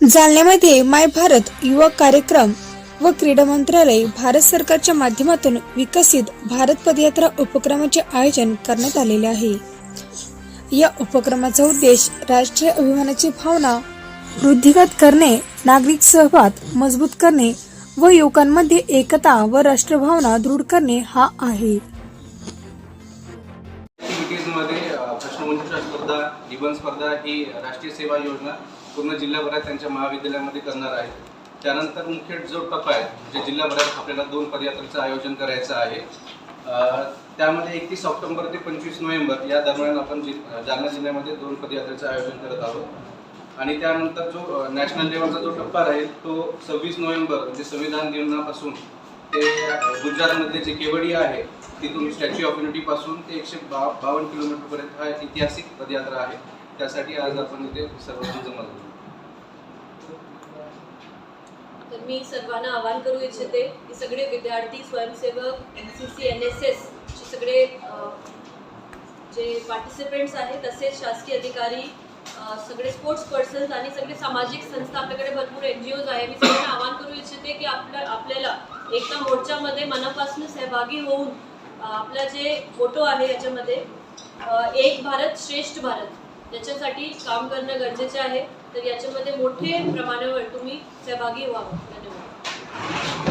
जालन्यामध्ये माय भारत युवा कार्यक्रम व क्रीडा मंत्रालय भारत सरकारच्या माध्यमातून विकसित भारत पदयात्रा उपक्रमाचे आयोजन करण्यात आलेले आहे. या उपक्रमाचा उद्देश राष्ट्रीय अभिमानाची भावना वृद्धिगत करणे नागरिक सहभाग मजबूत करणे व युवकांमध्ये एकता व राष्ट्रभावना दृढ करणे हा आहे. प्रश्नमंजुषा स्पर्धा निबंध स्पर्धा ही राष्ट्रीय सेवा योजना पूर्ण जिल्ह्याभरात त्यांच्या महाविद्यालयामध्ये करणार आहे त्यानंतर मुख्य जो टप्पा आहे म्हणजे जिल्ह्याभरात आपल्याला दोन पदयात्रेचं आयोजन करायचं आहे. त्यामध्ये एकतीस ऑक्टोबर ते पंचवीस नोव्हेंबर या दरम्यान आपण जि जालना जिल्ह्यामध्ये दोन पदयात्रेचं आयोजन करत आहोत. आणि त्यानंतर जो नॅशनल लेवलचा जो टप्पा राहील तो सव्वीस नोव्हेंबर म्हणजे संविधान दिनापासून ते गुजरातमध्ये गुजरातमधले जे केवडिया आहे तिथून स्टॅच्यू ऑफ युनिटीपासून ते एकशे बा बावन्न किलोमीटरपर्यंत हा ऐतिहासिक पदयात्रा आहे. त्यासाठी आज आपण इथे सर्वजण जमा झालो तर मी सर्वांना आवाहन करू इच्छिते की सगळे विद्यार्थी स्वयंसेवक N C C N S S सगळे जे पार्टिसिपेंट्स आहेत तसेच शासकीय अधिकारी सगळे स्पोर्ट्स पर्सन्स आणि सगळे सामाजिक संस्था आपल्याकडे भरपूर एन जी ओज आहे मी सगळ्यांना आवाहन करू इच्छिते की आपल्या आपल्याला एकता मोर्चामध्ये मनापासून सहभागी होऊन आपला जे फोटो आहे याच्यामध्ये एक भारत श्रेष्ठ भारत. याच्यासाठी काम करणं गरजेचे आहे. तर याच्यामध्ये मोठे प्रमाणावर तुम्ही सहभागी व्हावं. धन्यवाद.